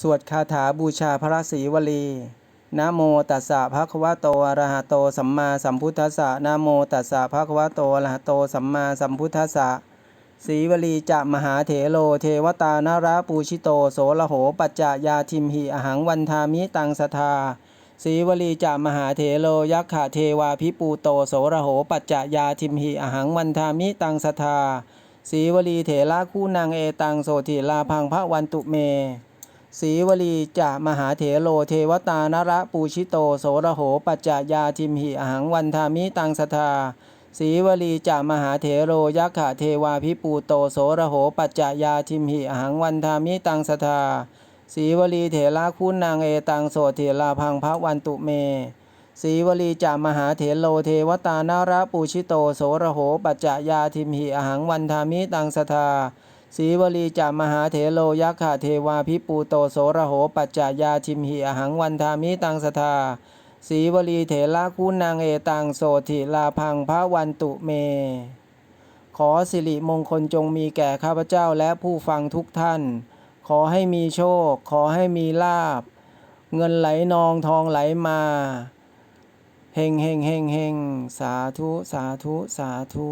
สวดคาถาบูชาพระศรีวลีนะโมตัสสะภะคะวะโตอะระหะโตสัมมาสัมพุทธัสสะนะโมตัสสะภะคะวะโตอะระหะโตสัมมาสัมพุทธัสสะศรีวลีจะมหาเถโลเทวตานาราปูชิโตโสระโหปัจจายาทิมหิอหังวันทามิตังสทาศรีวลีจะมหาเถโลยักขะเทวาพิปูโตโสระโหปัจจายาทิมหิอหังวันทามิตังสทาศรีวลีเถระคู่นางเอตังโสถิลาพังพระวันตุเม ศรีวลีจะมหาเถโลเทวตานระปูชิโตโสระโหปัจจายาทิมหิอหังวันทามิตังสทาศรีวลีจะมหาเถโรยักขะเทวาพิปูโตโสระโหปัจจายาทิมหิอหังวันทามิตังสทาศรีวลีเถระคุณนางเอตังโสเถลาพังพระวันตุเมศรีวลีจะมหาเถโลเทวตานาระปูชิโตโสระโหปัจจายาทิมหิอหังวันทามิตังสทา ศรีวลีจามหาเถโลยักขะเทวาพิปูโตโสระโหปัจจายาทิมหิอหังวันทามิตังสทาศรีวลีเถระคุณนางเอตังโสถิลาพังพระวันตุเม ขอสิริมงคลจงมีแก่ข้าพเจ้าและผู้ฟังทุกท่าน ขอให้มีโชค ขอให้มีลาบ เงินไหลนองทองไหลมาเฮงเฮงเฮงเฮงสาธุ สาธุ สาธุ